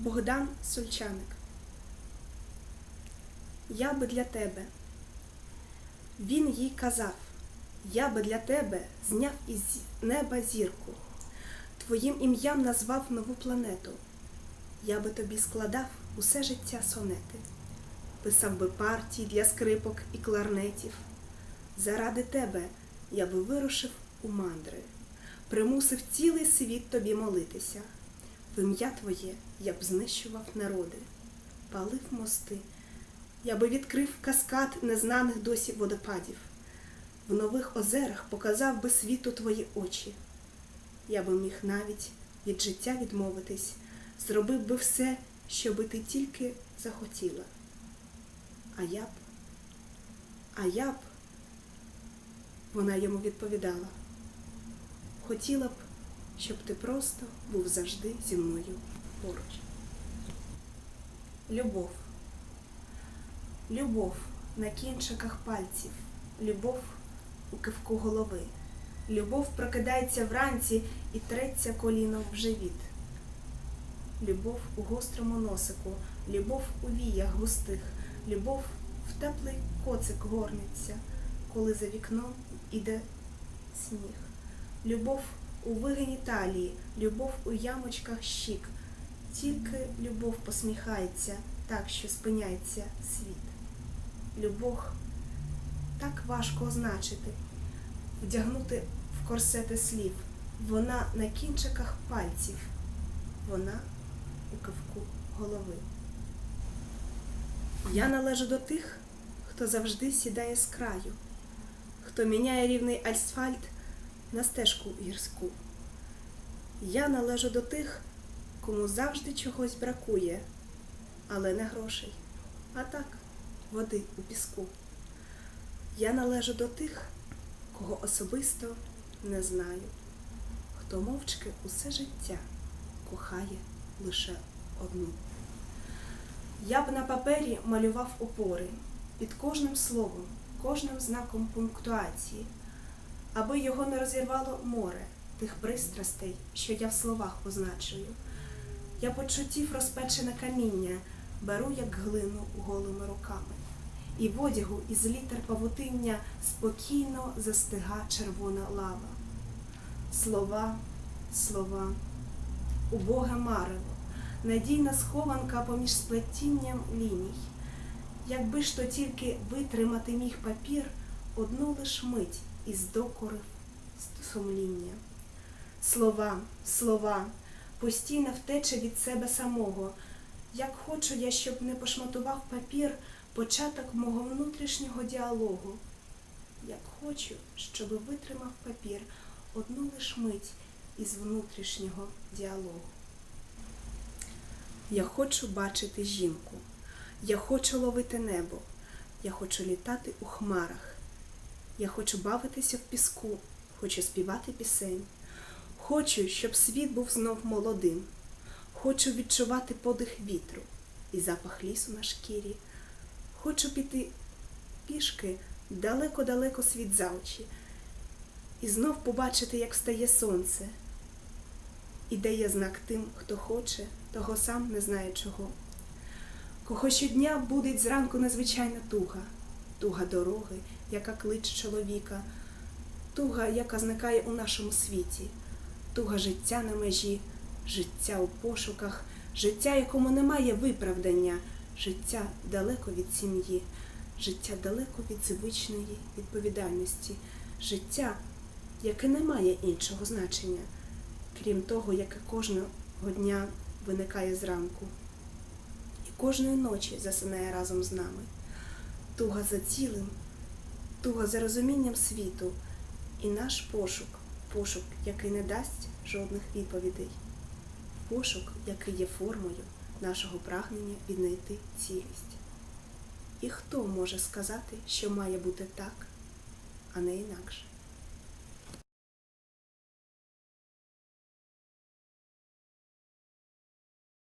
Богдан Сульчаник. Я би для тебе. Він їй казав, я би для тебе зняв із неба зірку, твоїм ім'ям назвав нову планету. Я би тобі складав усе життя сонети, писав би партії для скрипок і кларнетів. Заради тебе я би вирушив у мандри, примусив цілий світ тобі молитися. В ім'я твоє я б знищував народи, палив мости, я би відкрив каскад незнаних досі водопадів, в нових озерах показав би світу твої очі. Я би міг навіть від життя відмовитись, зробив би все, щоби ти тільки захотіла. А я б, а я б, вона йому відповідала, хотіла б, щоб ти просто був завжди зі мною поруч. Любов. Любов на кінчиках пальців, любов у кивку голови. Любов прокидається вранці і треться коліном в живіт. Любов у гострому носику, любов у віях густих, любов в теплий коцик горниться, коли за вікном іде сніг. Любов у вигині талії, любов у ямочках щік. Тільки любов посміхається так, що спиняється світ. Любов так важко означити, вдягнути в корсети слів. Вона на кінчиках пальців, вона у кивку голови. Я належу до тих, хто завжди сідає з краю, хто міняє рівний асфальт на стежку гірську. Я належу до тих, кому завжди чогось бракує, але не грошей, а так, води у піску. Я належу до тих, кого особисто не знаю, хто мовчки усе життя кохає лише одну. Я б на папері малював опори під кожним словом, кожним знаком пунктуації, аби його не розірвало море тих пристрастей, що я в словах позначую. Я почуттів розпечене каміння беру, як глину голими руками, і в одягу із літер павутиння спокійно застига червона лава. Слова, слова, убоге марево, надійна схованка поміж сплетінням ліній. Якби ж то тільки витримати міг папір одну лиш мить із докорив сумління. Слова, слова, постійна втеча від себе самого. Як хочу я, щоб не пошматував папір початок мого внутрішнього діалогу. Як хочу, щоб витримав папір одну лиш мить із внутрішнього діалогу. Я хочу бачити жінку, я хочу ловити небо, я хочу літати у хмарах, я хочу бавитися в піску, хочу співати пісень. Хочу, щоб світ був знов молодим. Хочу відчувати подих вітру і запах лісу на шкірі. Хочу піти пішки далеко-далеко світ за очі, і знов побачити, як встає сонце, і де є знак тим, хто хоче, того сам не знає чого. Кого щодня будить зранку незвичайна туга, туга дороги, яка кличе чоловіка, туга, яка зникає у нашому світі туга життя на межі, життя у пошуках, життя, якому немає виправдання, життя далеко від сім'ї, життя далеко від звичної відповідальності, життя, яке не має іншого значення, крім того, яке кожного дня виникає зранку. Кожної ночі засинає разом з нами. Туга за цілим, туга за розумінням світу і наш пошук пошук, який не дасть жодних відповідей, пошук, який є формою нашого прагнення віднайти цілість. І хто може сказати, що має бути так, а не інакше?